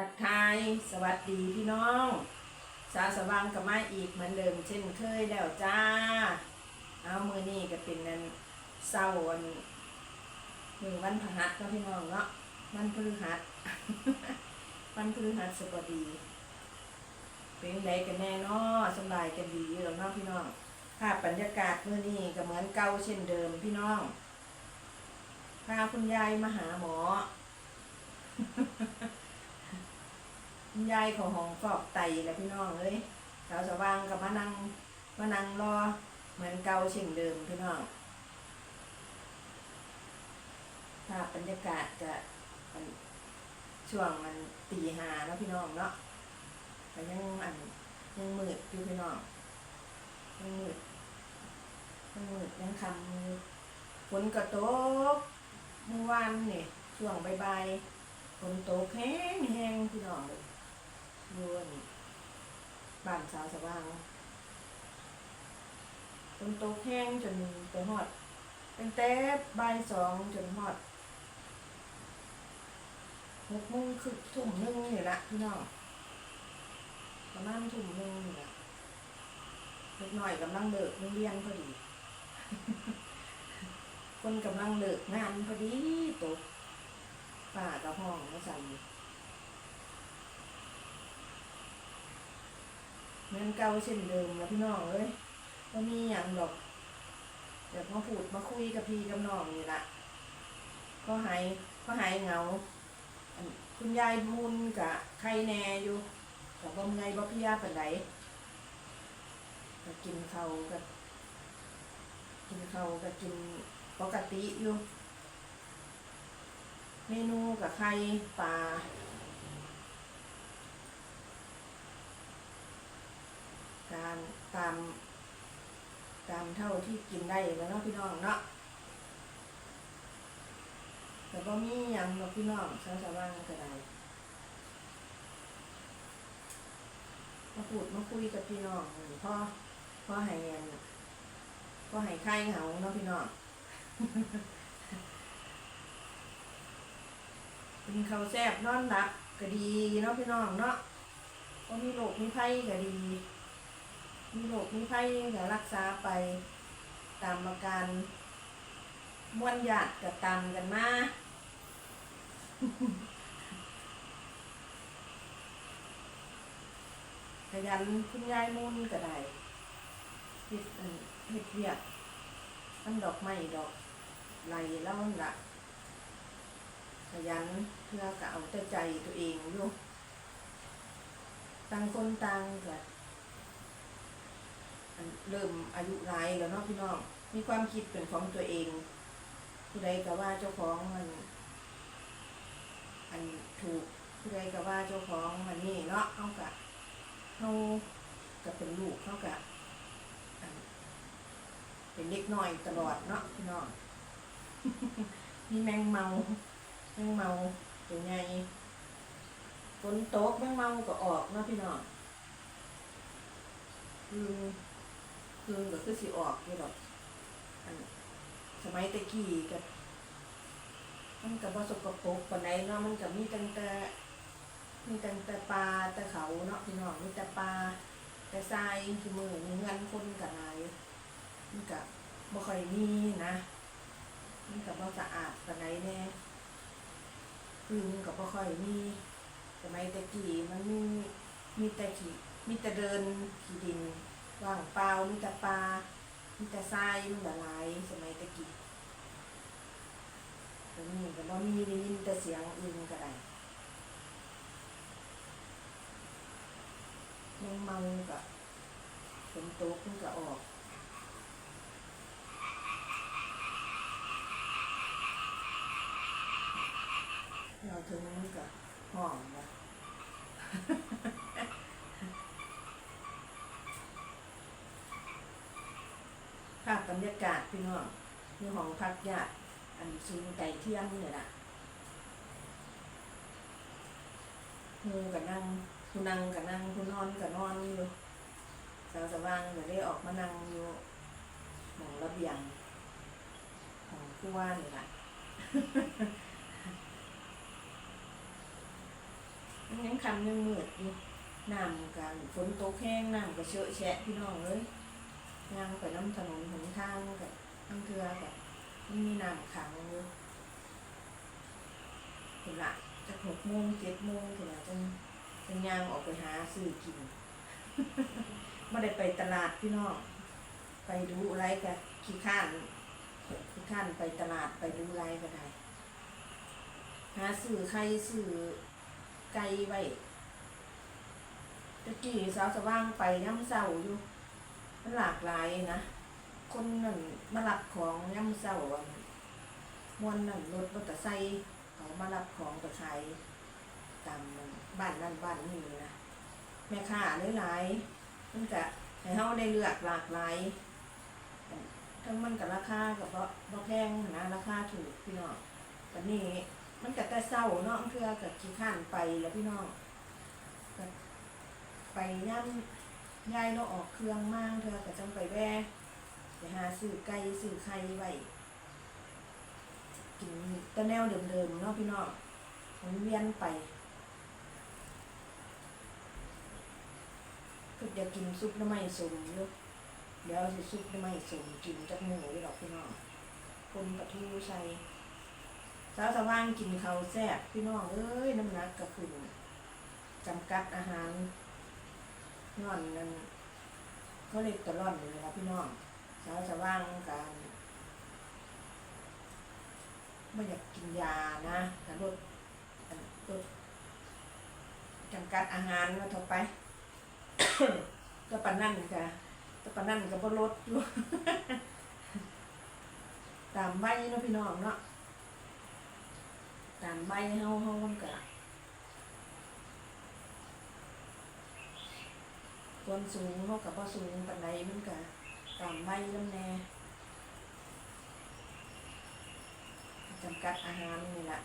ทักทายสวัสดีพี่น้อง สาสว่างกับมาอีกเหมือนเดิมเช่นเคยแล้วจ้า เอามือนี่ก็เป็นนันเศร้าวันมือวันพฤหัสเนาะพี่น้องเนาะวันพฤหัส วันพฤหัสบดี เป็นไรกันแน่เนาะสบายกันดีอยู่แล้วเนาะพี่น้องภาพบรรยากาศมื้อนี้ก็เหมือนเก่าเช่นเดิมพี่น้องพาคุณยายมาหาหมอ ยายของหองฟอกไตแหละพี่น้องเอ้ยสาวสว่างกับมานั่งมานั่งรอเหมือนเก่าเช่นเดิมพี่น้องภาพบรรยากาศจะช่วงมันตีหาแล้วพี่น้องเนาะแต่ยังอันยังมืดอยู่พี่น้องยังมืดยังมืดยังคำฝนก็ตกเมื่อวานนี่ช่วงบ่ายๆฝนตกแห้งแห้งๆพี่น้องเลย ยวนบ้านสาวสว่างฝนตกแห้งจนไปฮอดตั้งแต่บ่ายสองจนฮอดหกโมงคือทุ่มหนึ่งนี่ละพี่น้องประมาณทุ่มหนึ่งนี่ละเล็กน้อยกำลังเลิกโรงเรียนพอดี คนกำลังเลิกงานพอดีตกป่ากระห้องมาสั่น เหมือนเก่าเช่นเดิมแล้วพี่น้องเอ้ยก็มีอย่างดอกเดี๋ยวมาพูดมาคุยกับพี่กับน้องนี่ละก็หายก็หายเหงา คุณยายบุญกะใครแน่อยู่กับบ่ไงบ่พี่ยาปานใดก็กินเขากับกินเขากับกินปกติอยู่ เมนูกับไข่ปลา การตาม ตามเท่าที่กินได้แล้วเนาะพี่น้องเนาะแต่ก็มีหยังเนาะพี่น้องสาวสาวางก็ได้มาพูดมาคุยกับพี่น้องพ่อพ่อให้อันพ่อให้ไข่เหงาเนาะพี่น้องเป็นข้าวแซ่บนอนหลับก็ดีเนาะพี่น้องเนาะก็มีโรคมีไข้ก็ดี มีโรคมีไข้ก็รักษาไปตามอาการม้วนหยาดกับตามกันมาขยันคุณยายมุ่นก็ได้เฮ็ดเฮ็ดเวียกมันดอกไม้ดอกไหลแล้วมันละขยันเพื่อกะเอาแต่ใจตัวเองอยู่ต่างคนต่างกัน เริ่มอายุหลายแล้วเนาะพี่น้อง มีความคิดเป็นของตัวเองผู้ใดก็ว่าเจ้าของมันอันถูกผู้ใดก็ว่าเจ้าของมันนี่เนาะเขากะเขาก็เป็นลูกเขากะอันเป็นเด็กน้อยตลอดเนาะพี่น้องมีแมงเมาแมงเมาตัวใหญ่ฝนตกแมงเมาก็ออกเนาะพี่น้องคือ คือก็คือสิออกนี่ดอกอันสมัยตะกี้กับมันกับว่าสกปรกปานใดเนาะมันกับมีตั้งแต่มีตั้งแต่ปลาแต่เขาเนาะพี่น้องมีแต่ปลาแต่ทรายคือมือมีเงินคนกับนายมันกับบ่ค่อยมีนะมันกับบ่สะอาดปานใดแน่คือมันกับบ่ค่อยมีสมัยตะกี้มันมีมีแต่ขี้มีแต่เดินขี้ดิน ว่างเปล่ามีแต่ปลามีแต่ทรายมันละลายสมัยตะกี้ตรงนี้ก็บ่มีได้ยินแต่เสียงอื่นก็ได้ยังเมาก็ฝนตกมันก็ออกเราถึงมันก็ห้องนะ ภาพบ รรยากาศพี่น้องมีห้องพักญาติอันสูงไก่เที่ยงนี่แหละงูกับนั่งผู้นั่งกับนั่งผู้นอนกับนอนอยู่สาวสว่างก็ได้ออกมานั่งอยู่หมองระเบียงของผู้ว่านี่แหละยังคำยังมืดอยู่น้ำกันฝนตกแห้งน้ำก็เชอะแฉะพี่น้องเลย ย่างไปน้ำถนนหนทางกับน้ำเทือกับมันมีน้ำขังอยู่ถึงละจะหกโมงเจ็ดโมงถึงละจังจังย่างออกไปหาซื้อกินไม่ได้ไปตลาดพี่น้องไปดูอะไรกันขี้ข้านขี้ข้านไปตลาดไปดูอะไรก็ได้หาซื้อไข่ซื้อไก่ไว้ตะกี้สาวสว่างไปย่ำเศร้าอยู่ มันหลากหลายนะ คนนั่นมารับของย่ำเศร้ามวนนั่นรถมอเตอร์ไซค์เขามารับของไปขายตามบ้านนั่นบ้านนี่นะแม่ค้าหลายๆมันก็ให้เฮาได้เลือกหลากหลายทั้งมันกับราคากับบ่บ่แพงนะราคาถูกพี่น้องวันนี้มันก็แต่เศร้าเนาะเพื่อกับขี้ข้านไปแล้วพี่น้องไปย่ำ ยายเราออกเครื่องมากเธอก็จังไปแว่ไปหาซื้อไก่ซื้อไข่ไว้กินตะแนวเดิมๆเนาะพี่น้องหมุนเวียนไปคืออยากกินซุปน้ำมันสมลูกเดี๋ยวสิซุปน้ำมันสมกินจากหมูนี่หรอกพี่น้องคนปลาทูใส่สาวสว่างกินเขาแซ่บพี่น้องเอ้ยน้ำหนักก็ขึ้นจำกัดอาหาร นอนนั่นเขาเรียกตะล่อนเลยครับพี่น้องสาวสว่างการไม่อยากกินยานะแต่ลดลดจำกัดอาหารมาต่อไปก็ปานนั่นค่ะก็ปานนั่นก็บ่ลดอยู่ตามใบเนาะพี่น้องเนาะตามใบเฮาเฮามันก็ ส่วนสูงเฮากับบ่สูงปานใดมันก็ตามใบนำแน่จำกัดอาหารนี่แหละ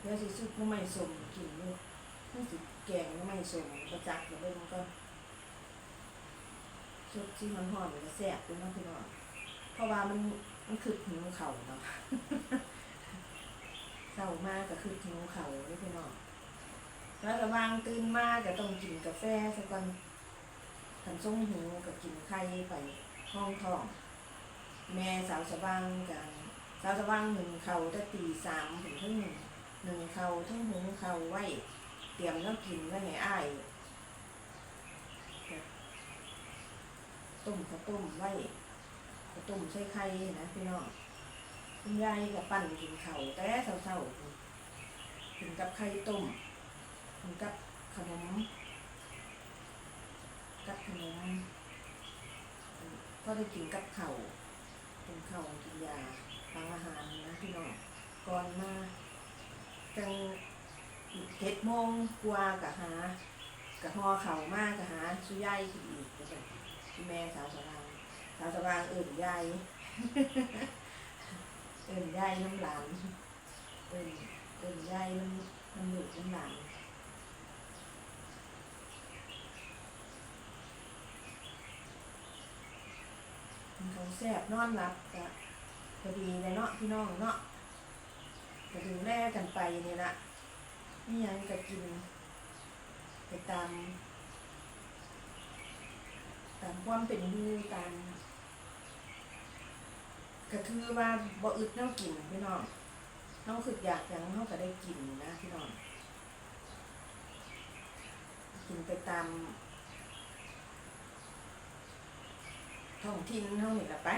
เดี๋ยวสิซุปน้ำไม่สมกินลูกนี่สิแกงน้ำไม่สมประจักษ์เดี๋ยวเบิ่งก็ซุปที่มันหอมก็แซ่บด้วยนะพี่น้องเพราะว่ามันมันคือหิวเข่าเนาะ เศร้ามากก็คือหิวเข่าเลยพี่น้องแล้วระวางตื่นมากก็ต้องกินกาแฟสักวันขันส่งหิวก็กินไข่ไปห้องท้อง แม่สาวสว่างกันสาวสว่างหนึ่งเข่าจะตีสามถึงเท่าหนึ่งหนึ่งเขาทั้งหุงเขาไว้ เตรียมแล้วกินไว้ให้อ้ายต้มข้าวต้มไว้ข้าวต้มใส่ไข่นะพี่น้อง คุณยายกับปั่นกินเข้าแต่เศร้าๆกินกับไข่ต้มกินกับขนม กับขนมก็ได้กินกับเข้ากินเข้ากินยาทางอาหารนะพี่น้องก่อนมาจังเจ็ดโมงกว่ากับหากะหอเข่ามากกับหาสุยายขึ้นอีกแบบแม่สาวสว่างสาวสว่างเอิ่นยาย เอิ่นยายน้ำหลานเอิ่นเอิ่นยายน้ำน้ำหนุกน้ำหลานมันเขาแซ่บนอนหลับกะพอดีเลยเนาะพี่น้องเนาะก็ดูแลกันไปเนี่ยละนี่ยังก็กินไปตามตามความเป็นอยู่ตาม ก็คือว่าบ่อึดเน้ากินพี่น้องน้องคืออยากอย่างน้องก็ได้กินนะพี่น้องกินไปตามท้องถิ่นเท่านี้ละไป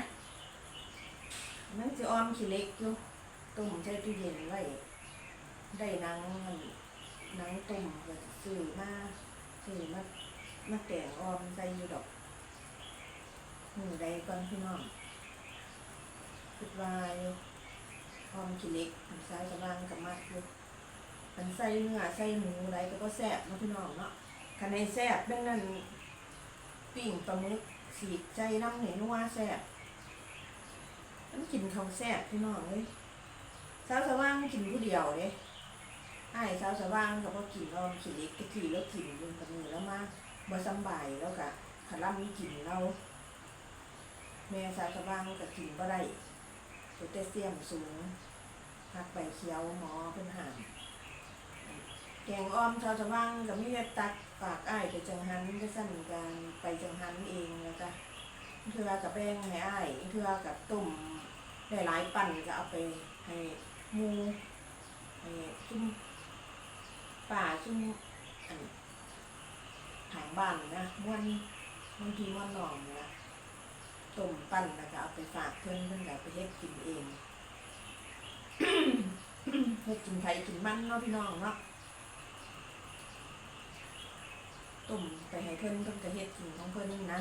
มันจะอ้อมขี้เล็กอยู่ต้มใช้ตู้เย็นไว้ได้นังมันนังต้มก็ซื้อมาซื้อมามาแต่งออมใส่อยู่ดอกมือใดก่อนพี่น้อง คิดว่าอยู่ออมขี้เล็กมันใส่กำลังกับมัดอยู่มันใส่เนื้อใส่หมูอะไรก็ก็แซ่บเนาะพี่น้องเนาะคันในแซ่บเรื่องนั้นปิ้งปลาหมึกสีใจน้ำเหนนัวแซ่บมันกินข้าแซ่บพี่น้องเลยสาวสว่างกินผู้เดียวเด้ไอ้สาวสว่างเขาก็กินเราขี้เล็กตะกี้แล้วกินอยืนกับมือแล้วมาบ่สบายแล้วก็ขลัมีกินเราแม่สาวสว่างก็กินบ่ได้ โพแทสเซียมสูงผักใบเขียวหมอเพิ่นหามแกงอ้อมชาวสว่างก็มีตักฝากอ้ายไปจังหันก็สั่นกันไปจังหันเองแล้วก็เทือกับแป้งให้อ้ายเทือกับตุ่มได้หลายปั่นก็เอาไปให้มูให้ซุ่มป่าซุ่มอันทางบ้านนะม่วนบางทีม่วนหนองนะ ต้มปั่นแล้วก็เอาไปฝากเพิ่อนเพิ่อนก็เอาไปเฮ็ดกินเองเฮ็ดกินไผกินมันเนาะพี่น้องเนาะต้มไปให้เพิ่อนเพิ่อนก็เฮ็ดกินของเพิ่อนนะ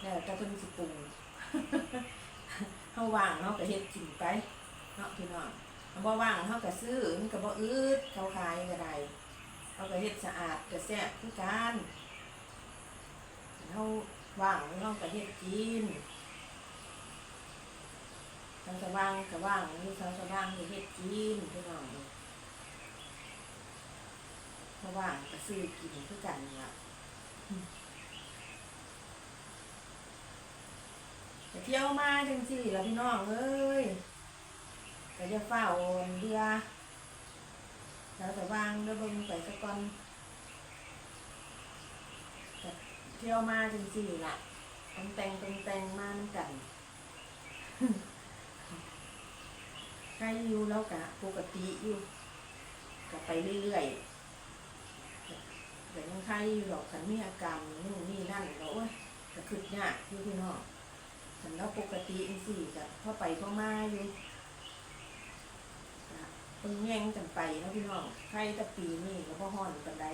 แล้วแต่เพิ่อนสิปรุงเฮาว่างเนาะก็เฮ็ดกินไปเนาะพี่น้องเฮาบ่ว่างเฮาก็ซื้อมันก็บ่อืดเขาขายก็ได้เฮาก็เฮ็ดสะอาดก็แซ่บคือกันเฮา ว่างเฮาก็เฮ็ดกินทางสว่างก็ว่างนี่ทางสว่างก็เฮ็ดกินพี่น้องนี่ถ้าว่างก็ซื้อกินคือกันนี่ล่ะเที่ยวมาจังซี่ล่ะพี่น้องเอ้ยก็จะเฝ้าโอเรือทางสว่างเดี๋ยวเบิ่งไปสักก่อนก็เที่ยวมาจังซี่ล่ะต้งแต่งต้งแต่งมานํกัน ใครอยู่แล้วกะปกติอยู่ก็ไปเรื่อยๆแต่ยังใครอยู่หรอกขันมีอาการนู่นนี่นั่นก็โอ้ยก็คืดยากอยู่พี่น้องขันเราปกติจังสี่กับพ่อไปพ่อมาอยู่เพิ่งแย่งกันไปนะพี่น้องใครแต่ปีนี้ก็พ่อห่อนกันได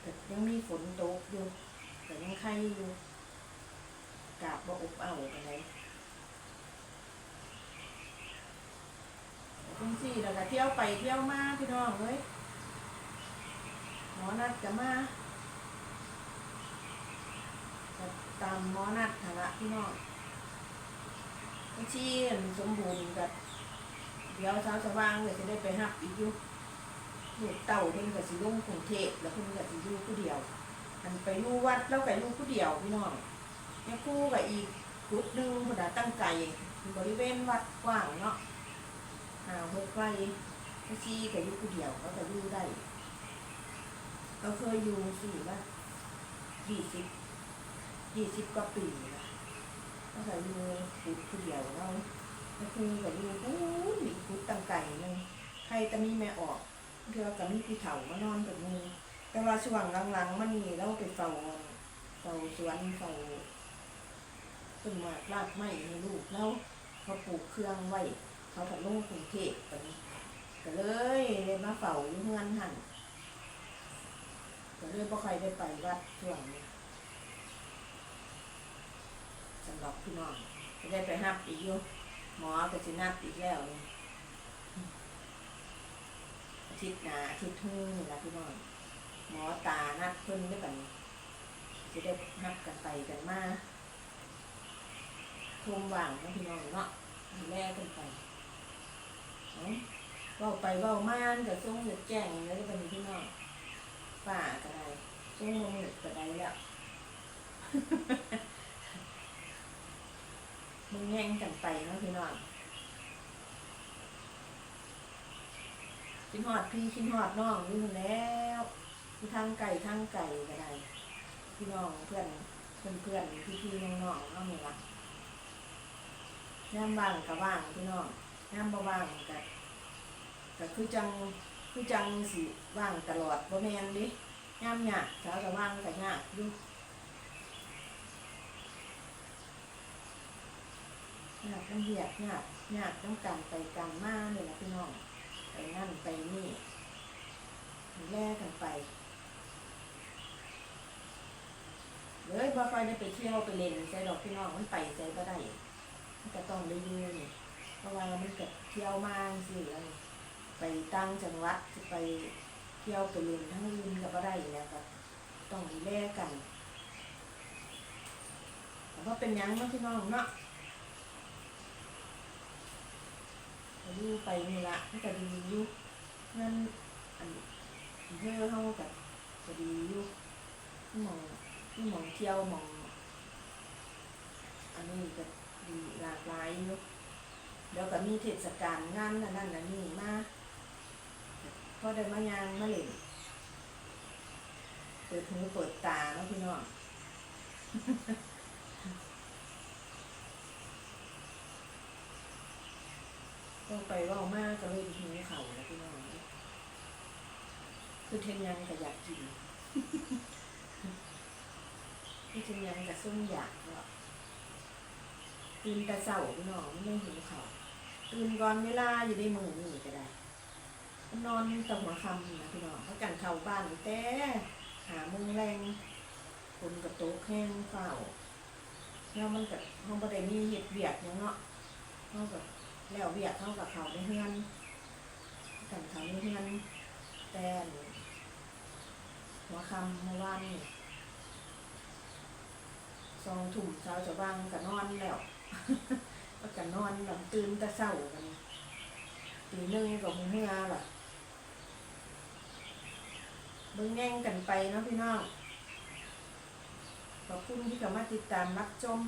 แต่ยังมีฝนตกอยู่ แต่ยังใครอยู่กาบบ่อบเอากันไดจังสี่แล้วก็เที่ยวไปเที่ยวมาพี่น้องเอ้ยหมอนัดจะมาก็ตามหมอนัดหั่นละพี่น้องบัญชีอันสมบูรณ์กับเดี๋ยวเช้าสว่างเลยจะได้ไปหับอีกอยู่ลูกเต่าเพิ่นก็สิลุงกรุงเทพแล้วเพิ่นก็สิอยู่ผู้เดียว อันไปอยู่วัดแล้วก็อยู่ผู้เดียวพี่น้องแม่ครู่กับอีกกรุ๊ปนึงเพนตั้งใจบริเวณวัดกว้างเนาะหาหกไร่ไม่ชี้ก็อยู่ผู้เดียวเขาก็อยู่ได้เราเคยอยู่สี่ว่ายี่สิบยี่สิบกว่าปีนะเขาก็อยู่ผู้ผู้เดียวเราก็คือก็อยู่ปู้หนีพุดตั้งไก่เลยใครจะมีแม่ออกเพื่อกับมีพี่เถามานอนกับมือ แต่ว่าช่วงหลังๆมันนี่เราไปเฝ้าเฝ้าสวนเฝ้าต้นไม้รากไม้ในลูกแล้วเขาปลูกเครื่องไว้เขาถัดลงกรุงเทพไปก็เลยมาเฝ้าอยู่เฮือนหันก็เลยบ่ค่อยได้ไปวัดช่วงนี้สำหรับพี่น้องจะได้ไปหับอีกอยู่หมอก็สินัดอีกแล้วอาทิตย์หน้าอาทิตย์ทุ่งนี่ละพี่น้อง หมอตานัดเพิ่นด้วยกันจะได้นับกันไปกันมาทุ่มว่างนะพี่น้องเนาะดูแลกันไปเว้าไปเว้ามาอันก็ส่งเด็ดแจ้งเลยเป็นพี่น้องป้าก็ได้ส่งลงเด็ดก็ได้แล้วมึงแย่งกันไปเนาะพี่น้องกินหอดพี่กินหอดน้องอยู่แล้ว ที่ทางไก่ทางไก่ก็ได้พี่น้องเพื่อนเพื่อนเพื่อนพี่พี่น้องน้องน้องนี่ละย่ามว่างก็ว่างพี่น้องย่ามบ่ว่างก็ก็คือจังคือจังสิว่างตลอดบ่แม่นดิยามยากสาวก็ว่างก็ยากอยู่ยากน้ำเบียดยากยากต้องการไปกันมาเลยนะพี่น้องไปนั่นไปนี่แลกกันไป เลยบ่ค่อยได้ไปเที่ยวไปเล่นใส่ดอกพี่น้องมันไปใส่บ่ได้มันก็ต้องได้อยู่นี่เพราะว่ามันก็เที่ยวมาสิแล้วไปตั้งจังหวัดจะไปเที่ยวไปเล่นทั้งอื่นก็บ่ได้อยู่แล้วก็ต้องดูแลกันแต่ว่าเป็นยังเนาะพี่น้องเนาะอยู่ไปนี่ละมันก็ดีอยู่งั้นอันเพื่อเฮากับก็ดีอยู่หมอง หมองเที่ยวหมอง อันนี้ก็ดีหลากหลายอยู่เดี๋ยวก็มีเทศกาลงานนั่นนั่นนั่นนี่มาพอได้มายางมาเล่นเปิดหูเปิดตาเนาะพี่น้องต้องไปว่ามากก็เลยหิวเข่าแล้วพี่น้องคือเทนยังก็อยากกิน คือเทนยังก็ซุ่มอยากเนาะตื่นแต่เช้าพี่น้องไม่หิวเขาตื่นก่อนเวลาอยู่ในมือนี่ก็ได้ นอนตะหัวคำนะพี่น้องเพราะกันเข้าบ้านแต่หามุงแรงคนกับโต๊ะแห้งเฝ้าแล้วมันกับห้องประเด็นมีเหตุเบียดยังเนาะห้องกับแล้วเบียดเท่ากับเขาในเฮือนกันเขาในเฮือนแต่หัวคำเมื่อวานนี่ องถุ่มเช้าจะวางกับนอนแล้วก็กันนอนหลังตื่นแต่เช้ากันตีหนึ่งกับมือเมื่อล่ะบิ่งแย่งกันไปเนาะพี่น้องขอบคุณที่เข้ามาติดตามรับชม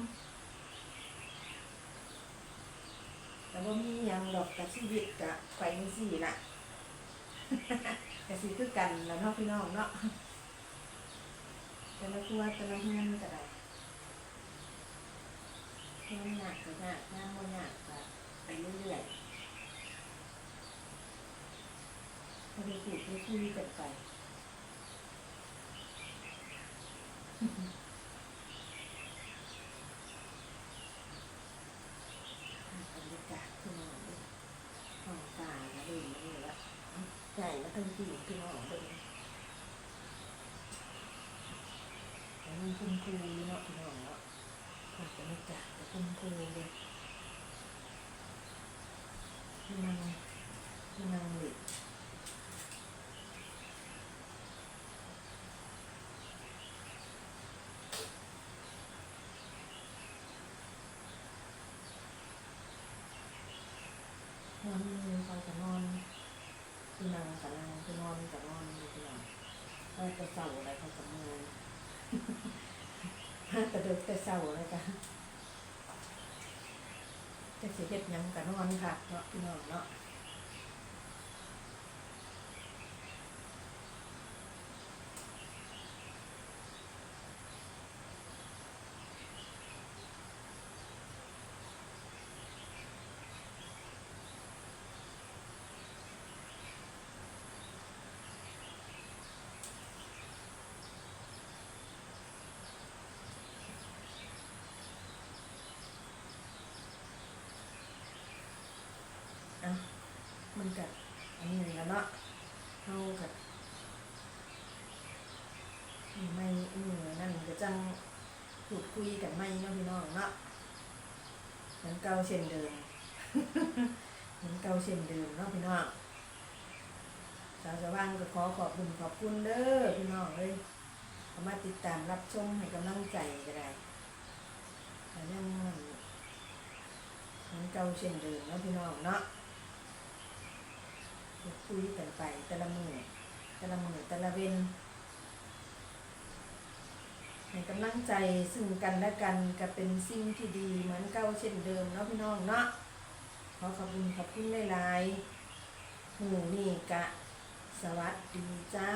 แต่ว่ามีหยังดอกกับชีวิตกะไปจังซี่ล่ะกะสิคือกันแล้วเนาะพี่น้องเนาะแต่ละตัวแต่ละเฮือนก็ได้ ฮือนหนักก็หนักงานหนักก็ไปเรื่อยๆพอได้พูดได้คุยกันไปบรรยากาศพี่นองเด้อห้องตาละเลยนี่ละใหญ่มาทั้งที่พี่นองเลยแต่มันคุณครูเนาะพี่นอนาะภาพบรรยากาศแต่คุณครูเลยที่นั่งที่นั่งเลย นอนมือคอยจะนอนคือนางกับนางคือนอนกับนอนอยู่ที่นอนคอยจะเศร้าอะไรคอยจะมือ ห้าแต่เด็กแต่เศร้าอะไรกันจะเสียเห็ดหยังกันนอนค่ะเนาะพี่น้องเนาะอะ มันกับอันนี้แล้วเนาะเข้ากับไม่เออนั่นก็จังพูดคุยกันไม่เนาะพี่น้องเนาะเหมือนเก่าเช่นเดิมเหมือนเก่าเช่นเดิมเนาะพี่น้องสาวสว่างก็ขอขอบคุณขอบคุณเด้อพี่น้องเลยเข้ามาติดตามรับชมให้กำลังใจก็ได้แต่ยังเหมือนเก่าเช่นเดิมเนาะพี่น้องเนาะ คุยกันไป แต่ละมือแต่ละมือแต่ละเวนในกำลังใจซึ่งกันและกันก็เป็นสิ่งที่ดีเหมือนเก่าเช่นเดิมเนาะพี่น้องเนาะขอขอบคุณขอบคุณหลายๆหมู่นี่กะ สวัสดีจ้า